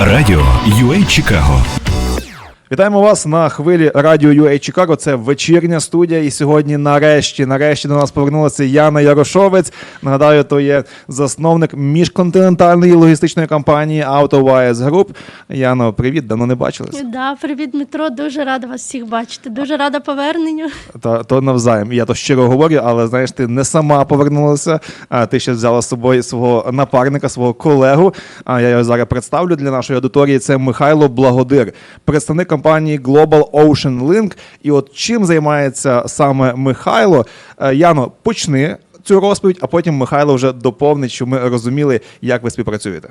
Радіо UA Чикаго Вітаємо вас на хвилі радіо UA Чикаго. Це вечірня студія. І сьогодні, нарешті, нарешті до нас повернулася Яна Ярошовець. Нагадаю, то є засновник міжконтинентальної логістичної компанії AutoWise Group. Яно, привіт, давно не бачились. Да, привіт, Дмитро. Дуже рада вас всіх бачити. Дуже рада поверненню. Та то навзаєм. Я то щиро говорю, але знаєш, ти не сама повернулася. А ти ще взяла з собою свого напарника, свого колегу. А я його зараз представлю для нашої аудиторії. Це Михайло Благодир, представник компанії Global Ocean Link. І от чим займається саме Михайло? Е, Яно, почни цю розповідь, а потім Михайло вже доповнить, щоб ми розуміли, як ви співпрацюєте.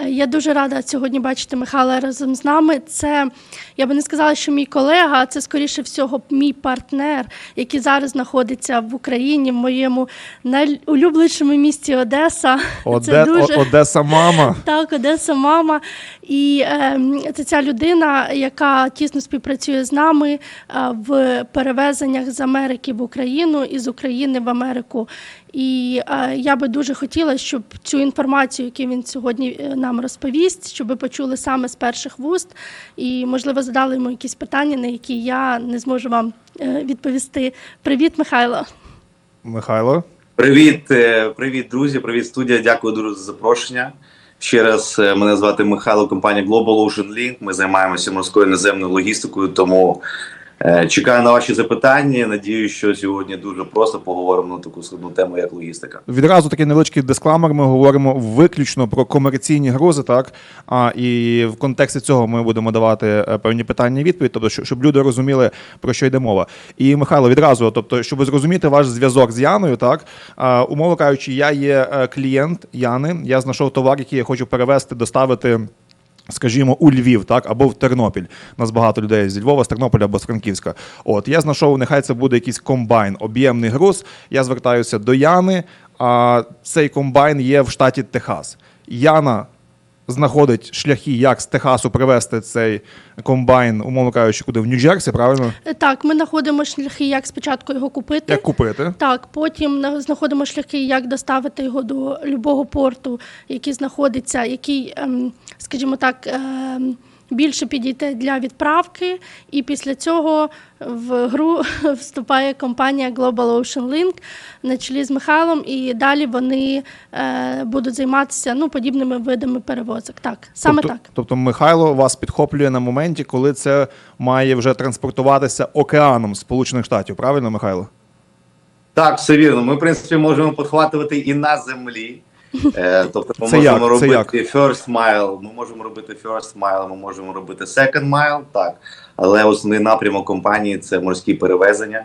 Е, Я дуже рада сьогодні бачити Михайла разом з нами. Це я би не сказала, що мій колега, а це скоріше всього мій партнер, який зараз знаходиться в Україні, в моєму найулюбленішому місті Одеса. Оде... О- Одеса мама. Так, Одеса мама. І е, це ця людина, яка тісно співпрацює з нами е, в перевезеннях з Америки в Україну і з України в Америку. І е, я би дуже хотіла, щоб цю інформацію, яку він сьогодні е, нам розповість, щоб ви почули саме з перших вуст, і можливо задали йому якісь питання, на які я не зможу вам е, відповісти. Привіт, Михайло. Михайло. Привіт, е, привіт, друзі, привіт, студія. Дякую дуже за запрошення. Ще раз мене звати Михайло, компанія Global Ocean Link. Ми займаємося морською наземною логістикою, тому чекаю на ваші запитання. Надію, що сьогодні дуже просто поговоримо на таку складну тему, як логістика. Відразу такий невеличкий дисклеймер. Ми говоримо виключно про комерційні грузи, так а і в контексті цього ми будемо давати е, певні питання і відповідь, тобто, щоб люди розуміли про що йде мова. І Михайло, відразу, тобто, щоб зрозуміти ваш зв'язок з Яною, так умовно кажучи, я є е, клієнт Яни. Я знайшов товар, який я хочу перевезти, доставити. Скажімо, у Львів, так, або в Тернопіль. У нас багато людей зі Львова, з Тернополя або з Франківська. От я знайшов, нехай це буде якийсь комбайн, об'ємний груз. Я звертаюся до Яни. А цей комбайн є в штаті Техас. Яна знаходить шляхи, як з Техасу привезти цей комбайн, умовно кажучи, куди в Нью-Джерсі, правильно? Е, Так, ми знаходимо шляхи, як спочатку його купити. Як купити? Так, потім на- знаходимо шляхи, як доставити його до любого порту, який знаходиться, який, ем, скажімо так, ем, більше підійде для відправки. І після цього в гру вступає компанія Global Ocean Link на чолі з Михайлом, і далі вони е, будуть займатися ну, подібними видами перевозок. Так, саме тобто, так. Тобто Михайло вас підхоплює на моменті, коли це має вже транспортуватися океаном Сполучених Штатів, правильно, Михайло? Так, все вірно. Ми, в принципі, можемо підхватувати і на землі. Е, тобто, ми Це можемо як? Робити first mile, ми можемо робити first mile, ми можемо робити second mile, так. Але основний напрямок компанії це морські перевезення.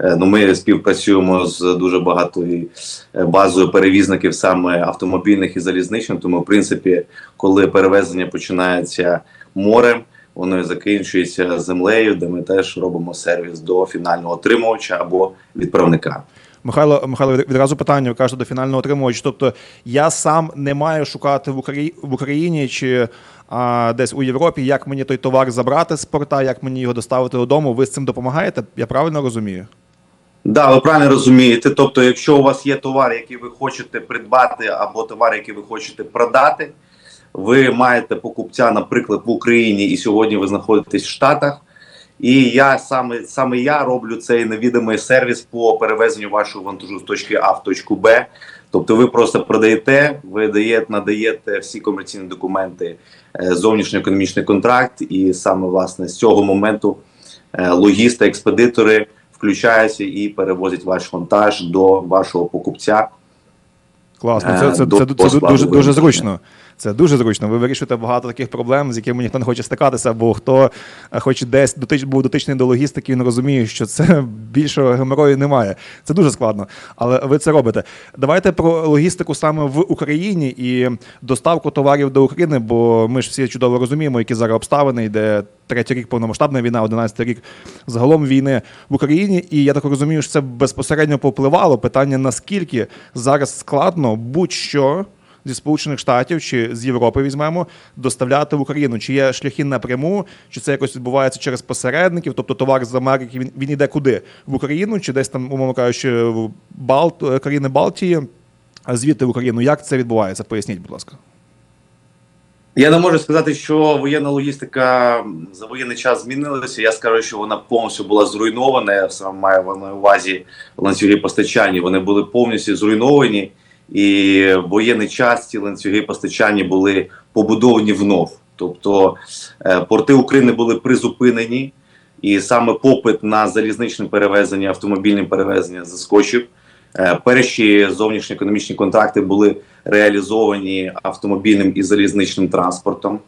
Е, Ну, ми співпрацюємо з дуже багатою е, базою перевізників, саме автомобільних і залізничних. Тому, в принципі, коли перевезення починається морем, воно і закінчується землею, де ми теж робимо сервіс до фінального отримувача або відправника. Михайло, Михайло, відразу питання ви кажете до фінального отримувача. Тобто я сам не маю шукати в Україні, в Україні чи а, десь у Європі, як мені той товар забрати з порта, як мені його доставити додому. Ви з цим допомагаєте? Я правильно розумію? Да, ви правильно розумієте. Тобто, якщо у вас є товар, який ви хочете придбати, або товар, який ви хочете продати, ви маєте покупця, наприклад, в Україні, і сьогодні ви знаходитесь в Штатах. І я саме саме я роблю цей невідомий сервіс по перевезенню вашого вантажу з точки А в точку Б. Тобто, ви просто продаєте, ви даєте, надаєте всі комерційні документи, е, зовнішньоекономічний контракт, і саме власне з цього моменту е, логісти, експедитори включаються і перевозять ваш вантаж до вашого покупця. Класно, Е, це, це, це, це, дуже, дуже зручно. Це дуже зручно. Ви вирішуєте багато таких проблем, з якими ніхто не хоче стикатися, бо хто е, хоч десь дотич, був дотичний до логістики, він розуміє, що це більшого геморою немає. Це дуже складно, але ви це робите. Давайте про логістику саме в Україні і доставку товарів до України, бо ми ж всі чудово розуміємо, які зараз обставини, йде третій рік повномасштабна війна, 11 рік загалом війни в Україні. І я так розумію, що це безпосередньо попливало питання, наскільки зараз складно будь-що зі Сполучених Штатів чи з Європи візьмемо доставляти в Україну? Чи є шляхи напряму, чи це якось відбувається через посередників? Тобто товар з Америки він, він іде куди? В Україну, чи десь там, умовно кажучи, в Балт, країни Балтії, звідти в Україну? Як це відбувається? Поясніть, будь ласка. Я не можу сказати, що воєнна логістика за воєнний час змінилася. Я скажу, що вона повністю була зруйнована. Я саме маю на увазі ланцюги постачання. Вони були повністю зруйновані, і в воєнний час ці ланцюги постачання були побудовані внов. Тобто е, порти України були призупинені, і саме попит на залізничне перевезення, автомобільне перевезення заскочив. Е, Перші зовнішньоекономічні контракти були реалізовані автомобільним і залізничним транспортом.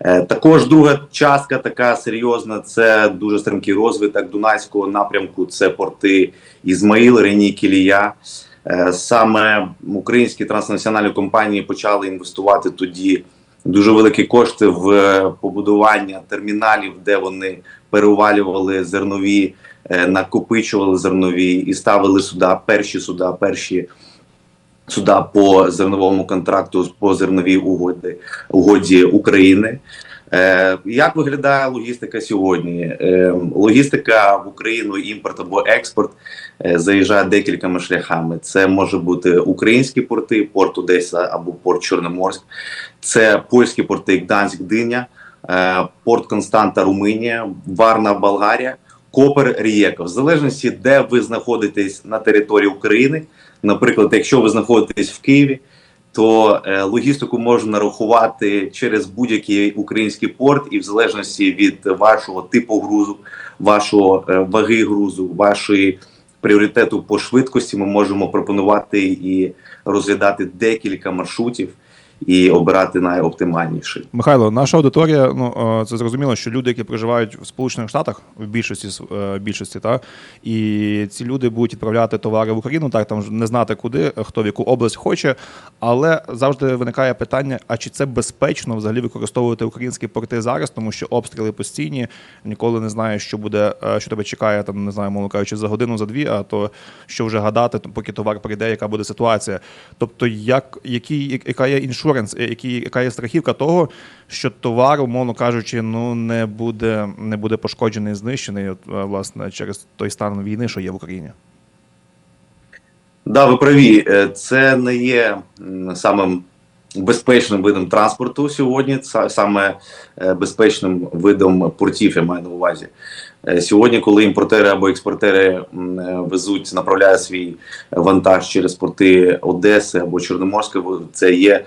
Е, Також друга частка така серйозна це дуже стрімкий розвиток Дунайського напрямку. Це порти Ізмаїл, Рені, Кілія. Е, Саме українські транснаціональні компанії почали інвестувати тоді дуже великі кошти в побудування терміналів, де вони перевалювали зернові, накопичували зернові і ставили сюди перші суда, перші суда по зерновому контракту по зерновій угоді, угоді України. Е, як виглядає логістика сьогодні? Е, логістика в Україну, імпорт або експорт е, заїжджає декількома шляхами. Це може бути українські порти, порт Одеса або порт Чорноморськ, це польські порти Гданськ, Диня, е, порт Константа, Румунія, Варна, Болгарія, Копер, Рієка. В залежності, де ви знаходитесь на території України. Наприклад, якщо ви знаходитесь в Києві, то е, логістику можна нарахувати через будь-який український порт, і в залежності від вашого типу грузу, вашого е, ваги грузу, вашої пріоритету по швидкості, ми можемо пропонувати і розглядати декілька маршрутів і обирати найоптимальніший. Михайло, наша аудиторія, ну е, це зрозуміло, що люди, які проживають в Сполучених Штатах, в більшості е, більшості, та і ці люди будуть відправляти товари в Україну, так там не знати куди, хто в яку область хоче. Але завжди виникає питання: а чи це безпечно взагалі використовувати українські порти зараз, тому що обстріли постійні, ніколи не знаєш, що буде, е, що тебе чекає, там не знаю, мовно кажучи, за годину, за дві, а то що вже гадати, поки товар прийде, яка буде ситуація. Тобто, як який, яка є іншуренс, е, яка є страхівка того, що товар, умовно кажучи, ну не буде, не буде пошкоджений, знищений, от, е, власне, через той стан війни, що є в Україні. Да, ви праві. Е, Це не є самим безпечним видом транспорту сьогодні. Саме безпечним видом портів, я маю на увазі. Е, Сьогодні, коли імпортери або експортери е, везуть, направляють свій вантаж через порти Одеси або Чорноморська, це є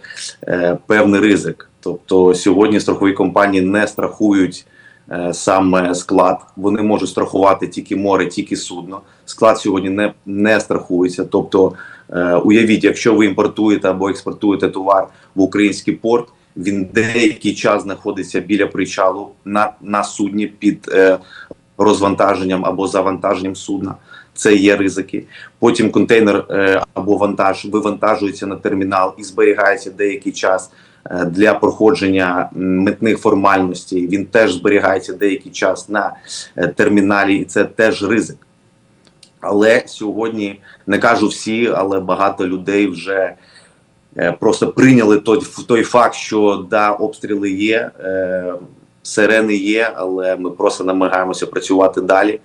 е, певний ризик. Тобто сьогодні страхові компанії не страхують саме склад. Вони можуть страхувати тільки море, тільки судно. Склад сьогодні не, не страхується. Тобто, уявіть, якщо ви імпортуєте або експортуєте товар в український порт, він деякий час знаходиться біля причалу на, на судні під е, розвантаженням або завантаженням судна. Це є ризики. Потім контейнер е, або вантаж вивантажується на термінал і зберігається деякий час е, для проходження митних формальностей. Він теж зберігається деякий час на е, терміналі, і це теж ризик. Але сьогодні не кажу всі, але багато людей вже просто прийняли той, той факт, що да, обстріли є, сирени є, але ми просто намагаємося працювати далі.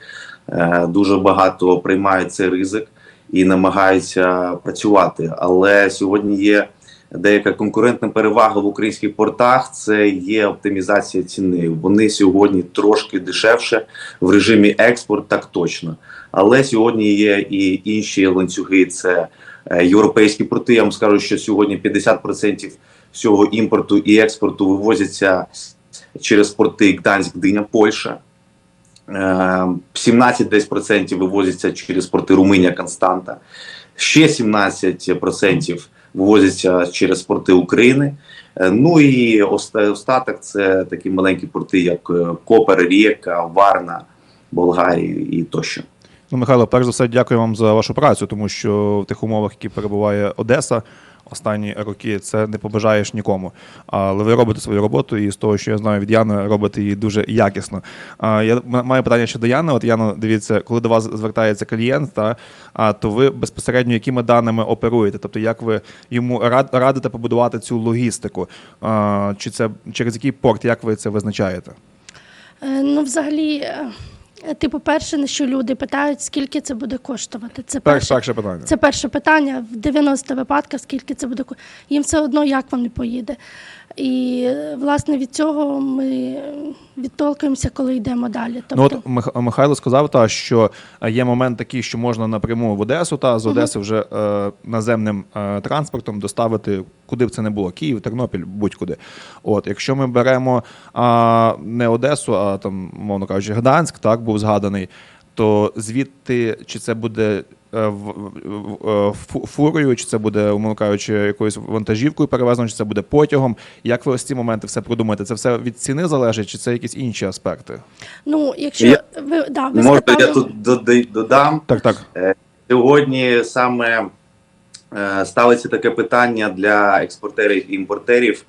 Е, дуже багато приймають цей ризик і намагаються працювати. Але сьогодні є деяка конкурентна перевага в українських портах. Це є оптимізація ціни. Вони сьогодні трошки дешевше в режимі експорт, так точно. Але сьогодні є і інші ланцюги. Це е, європейські порти. Я вам скажу, що сьогодні 50% всього імпорту і експорту вивозяться через порти Гданськ, Диня, Польща. Е, 17 десь процентів вивозяться через порти Румунія, Константа. Ще 17% вивозяться через порти України. Е, Ну і остаток це такі маленькі порти, як е, Копер, Рієка, Варна, Болгарії і тощо. Ну, Михайло, перш за все, дякую вам за вашу працю, тому що в тих умовах, які перебуває Одеса останні роки, це не побажаєш нікому. Але ви робите свою роботу, і з того, що я знаю від Яни, робите її дуже якісно. Я маю питання щодо Яни. От Яно, дивіться, коли до вас звертається клієнт, та, то ви безпосередньо якими даними оперуєте? Тобто, як ви йому рад- радите побудувати цю логістику? Чи це через який порт, як ви це визначаєте? Е, Ну, взагалі, е, типу, перше, на що люди питають, скільки це буде коштувати. Це Перше, перше. перше питання. Це перше питання в 90 випадках, скільки це буде ко- їм все одно, як вони поїде. І е, власне від цього ми відтолкуємося, коли йдемо далі. Ну Тобто, от Михайло сказав, та що е, є момент такий, що можна напряму в Одесу, та з Одеси вже е, наземним е, транспортом доставити куди б це не було, Київ, Тернопіль, будь-куди. От, якщо ми беремо а, не Одесу, а там, мовно кажучи, Гданськ, так був згаданий, то звідти чи це буде. Е, е, фу- Фурою, чи це буде, умовно якоюсь вантажівкою перевезено, чи це буде потягом. Як ви ось ці моменти все продумаєте? Це все від ціни залежить, чи це якісь інші аспекти? ну якщо Я- ви да ви спитали- я тут додам. Так, так. Сьогодні саме е, ставиться таке питання для експортерів і імпортерів.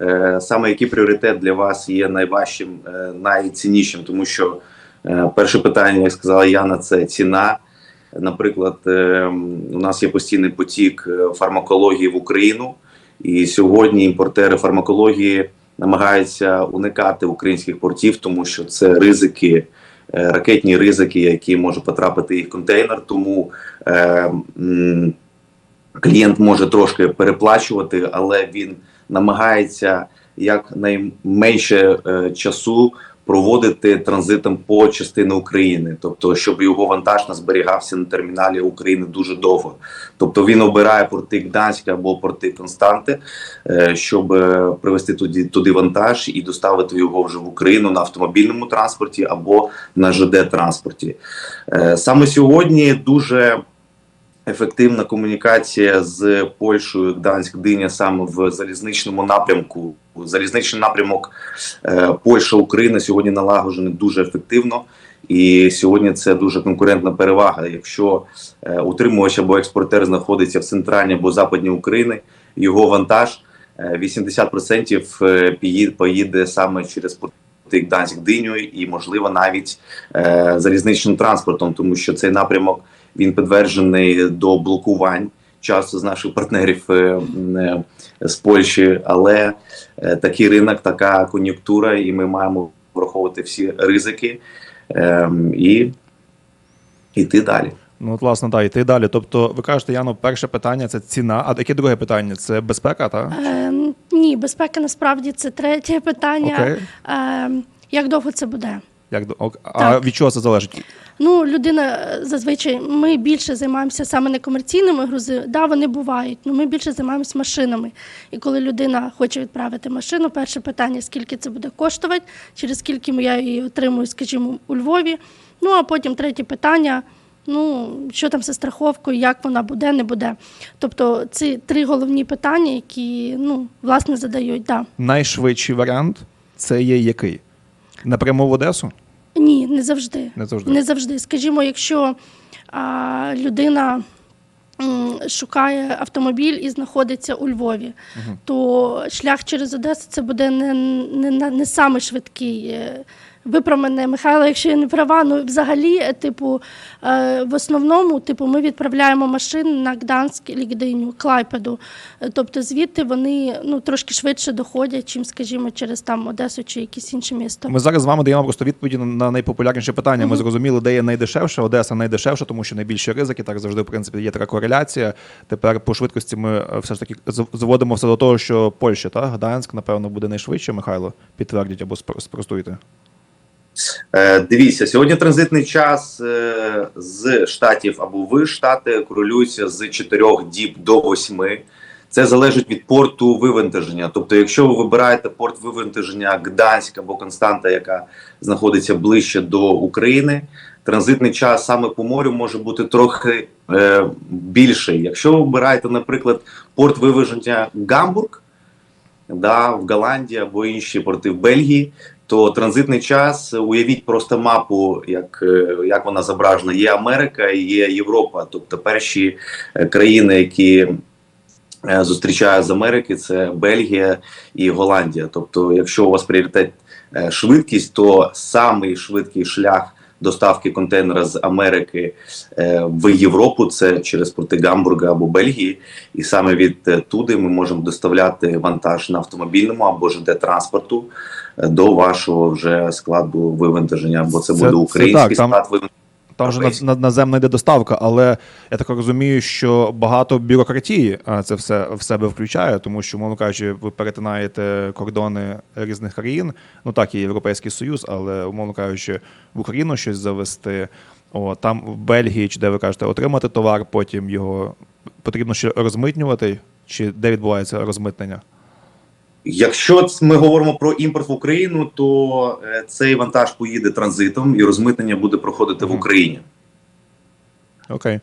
е, Саме який пріоритет для вас є найважчим, е, найціннішим, тому що е, перше питання, як сказала Яна, це ціна. Наприклад, е, у нас є постійний потік е, фармакології в Україну, і сьогодні імпортери фармакології намагаються уникати українських портів, тому що це ризики, е, ракетні ризики, які може потрапити їх контейнер. Тому е, клієнт може трошки переплачувати, але він намагається якнайменше е, часу проводити транзитом по частини України, тобто щоб його вантаж не зберігався на терміналі України дуже довго. Тобто він обирає порти Гданська або порти Константи, е, щоб е, привезти туди, туди вантаж і доставити його вже в Україну на автомобільному транспорті або на ЖД транспорті. Е, Саме сьогодні дуже ефективна комунікація з Польщею Гданськ Диня саме в залізничному напрямку. Залізничний напрямок е, Польща Україна сьогодні налагоджений дуже ефективно. І сьогодні це дуже конкурентна перевага. Якщо е, утримувач або експортер знаходиться в центральній або западній Україні, його вантаж е, 80% е, поїде, поїде саме через порти Гданськ Диню і, можливо, навіть е, залізничним транспортом, тому що цей напрямок він підтверджений до блокувань часто з наших партнерів е, е, з Польщі, але е, такий ринок, така кон'юнктура, і ми маємо враховувати всі ризики е, і йти далі. Ну, от, власне, так, йти далі. Тобто, ви кажете, Яно, перше питання це ціна. А яке друге питання? Це безпека, так? Е, ні, безпека насправді це третє питання. Окей. Е, як довго це буде? Як до- ок, а Так. від чого це залежить? Ну, людина е, зазвичай ми більше займаємося саме некомерційними грузи. Да, вони бувають, але ми більше займаємося машинами. І коли людина хоче відправити машину, перше питання, скільки це буде коштувати, через скільки я її отримую, скажімо, у Львові. Ну а потім третє питання. Ну, що там зі страховкою, як вона буде, не буде. Тобто, ці три головні питання, які ну, власне задають. Да. Найшвидший варіант це є який? Напряму в Одесу? Ні, не завжди. Не завжди. Не завжди. Скажімо, якщо а, людина шукає автомобіль і знаходиться у Львові, то шлях через Одесу це буде не, не, не, не самий швидкий. Виправ мене, Михайло, якщо я не права, ну взагалі, е, типу, е, в основному, типу, ми відправляємо машини на Гданськ, Лігдиню, Клайпеду. Е, Тобто звідти вони ну, трошки швидше доходять, чим, скажімо, через там Одесу чи якесь інше місто. Ми зараз з вами даємо просто відповіді на- на найпопулярніші питання. Ми зрозуміли, де є найдешевше. Одеса найдешевша, тому що найбільші ризики. Так завжди, в принципі, є така кореляція. Тепер по швидкості ми все ж таки зводимо все до того, що Польща, так? Гданськ, напевно, буде найшвидше. Михайло, підтвердіть або спро- спростуйте. Е, Дивіться, сьогодні транзитний час е, з штатів або в штати корелюється з 4 діб до 8. Це залежить від порту вивантаження. Тобто, якщо ви вибираєте порт вивантаження Гданськ або Константа, яка знаходиться ближче до України, транзитний час саме по морю може бути трохи е, більший. Якщо ви вибираєте, наприклад, порт виваження Гамбург, да, в Голландії або інші порти в Бельгії, то транзитний час, уявіть просто мапу, як, е, як вона зображена. Є Америка є Європа. Тобто перші е, країни, які зустрічають зустрічає з Америки, це Бельгія і Голландія. Тобто, якщо у вас пріоритет е, швидкість, то самий швидкий шлях доставки контейнера з Америки е, в Європу це через порти Гамбурга або Бельгії. І саме від е, туди ми можемо доставляти вантаж на автомобільному або ж де транспорту е, до вашого вже складу вивантаження, або це, Це- буде це український так, там- склад вивантаження. Там же європейські. на, на, наземна йде доставка, але я так розумію, що багато бюрократії а, це все в себе включає, тому що, мовно кажучи, ви перетинаєте кордони різних країн. Ну так, і Європейський Союз, але умовно кажучи, в Україну щось завести. О, там в Бельгії, чи де ви кажете, отримати товар, потім його потрібно ще розмитнювати, чи де відбувається розмитнення? Якщо ми говоримо про імпорт в Україну, то е, цей вантаж поїде транзитом і розмитнення буде проходити в Україні. Окей.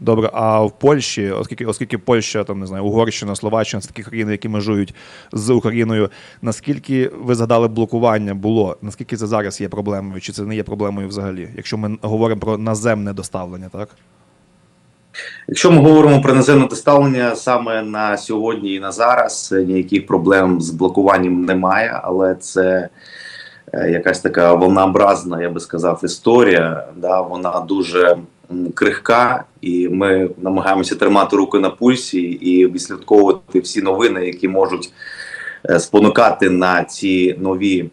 Добре, а в Польщі, оскільки, оскільки Польща, там не знаю, Угорщина, Словаччина це такі країни, які межують з Україною, наскільки ви згадали блокування було? Наскільки це зараз є проблемою, чи це не є проблемою взагалі? Якщо ми говоримо про наземне доставлення, так? Якщо ми говоримо про наземне доставлення саме на сьогодні і на зараз, ніяких проблем з блокуванням немає, але це е, якась така волнообразна, я би сказав, історія. Да, вона дуже крихка, і ми намагаємося тримати руки на пульсі і відслідковувати всі новини, які можуть е, спонукати на ці нові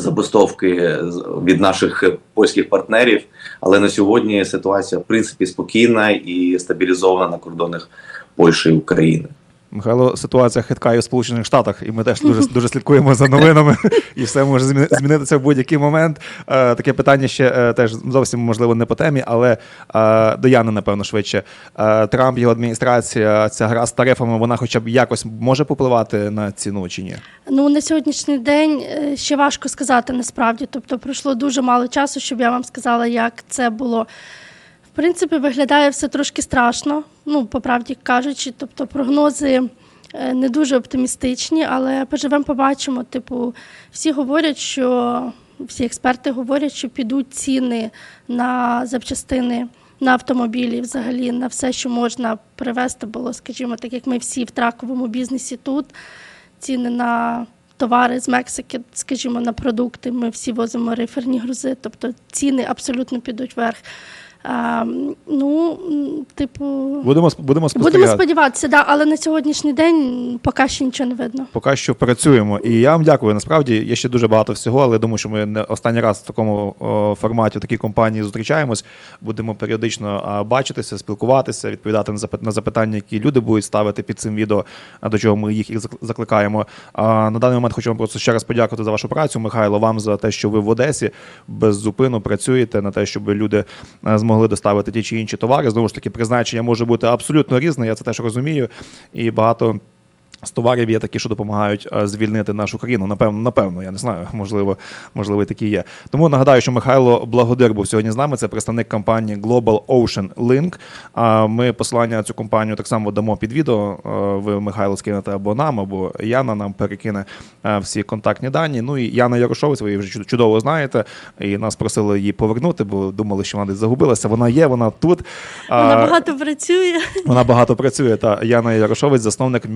забастовки від наших польських партнерів. Але на сьогодні ситуація в принципі спокійна і стабілізована на кордонах Польщі і України. Михайло, ситуація хитка і в Сполучених Штатах, і ми теж дуже, дуже слідкуємо за новинами, і все може зміни- змінитися в будь-який момент. Е, таке питання ще е, теж зовсім можливо не по темі, але е, до Яни, напевно, швидше. Трамп, його адміністрація, ця гра з тарифами, вона хоча б якось може попливати на ціну чи ні? Ну на сьогоднішній день ще важко сказати насправді. Тобто пройшло дуже мало часу, щоб я вам сказала, як це було. В принципі, виглядає все трошки страшно, ну, по правді кажучи. Тобто, прогнози е, не дуже оптимістичні, але поживемо, побачимо. Типу, всі говорять, що всі експерти говорять, що підуть ціни на запчастини. На автомобілі, взагалі, на все, що можна привезти було, скажімо, так як ми всі в траковому бізнесі тут ціни на товари з Мексики, скажімо, на продукти. Ми всі возимо риферні грузи, тобто ціни абсолютно підуть вверх. А, ну, типу, Будемо, будемо будемо сподіватися, да, але на сьогоднішній день поки що нічого не видно. Поки що працюємо. І я вам дякую. Насправді є ще дуже багато всього, але думаю, що ми не останній раз в такому о, форматі в такій компанії зустрічаємось. Будемо періодично а, бачитися, спілкуватися, відповідати на запит- на запитання, які люди будуть ставити під цим відео, а, до чого ми їх і закликаємо. А, на даний момент хочу вам просто ще раз подякувати за вашу працю, Михайло. Вам за те, що ви в Одесі без зупину працюєте на те, щоб люди а, змогли доставити ті чи інші товари. Знову ж таки, призначення може бути абсолютно різне. Я це теж розумію. І багато з товарів є такі, що допомагають е, звільнити нашу країну. Напевно, напевно, я не знаю, можливо, можливо, і такі є. Тому нагадаю, що Михайло Благодир був сьогодні з нами. Це представник компанії Global Ocean Link. А ми посилання на цю компанію так само дамо під відео. Е, Ви Михайло скинете або нам, або Яна нам перекине е, всі контактні дані. Ну і Яна Ярошовець, ви її вже чудово знаєте. І нас просили її повернути, бо думали, що вона десь загубилася. Вона є, вона тут. Вона багато працює. вона багато працює. Та Яна Ярошовець, засновник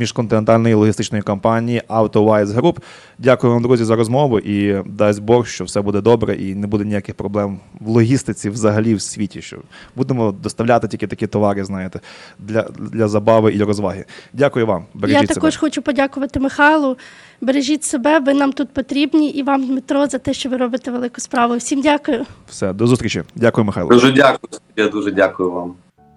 міжконтинентальної логістичної компанії AutoWise Group. Дякую вам, друзі, за розмову і дасть Бог, що все буде добре і не буде ніяких проблем в логістиці взагалі в світі. Що будемо доставляти тільки такі товари, знаєте, для, для забави і розваги. Дякую вам. Бережіть Я також себе. хочу подякувати Михайлу. Бережіть себе, ви нам тут потрібні, і вам, Дмитро, за те, що ви робите велику справу. Всім дякую. Все, до зустрічі. Дякую, Михайло. Дуже дякую. Я дуже дякую вам.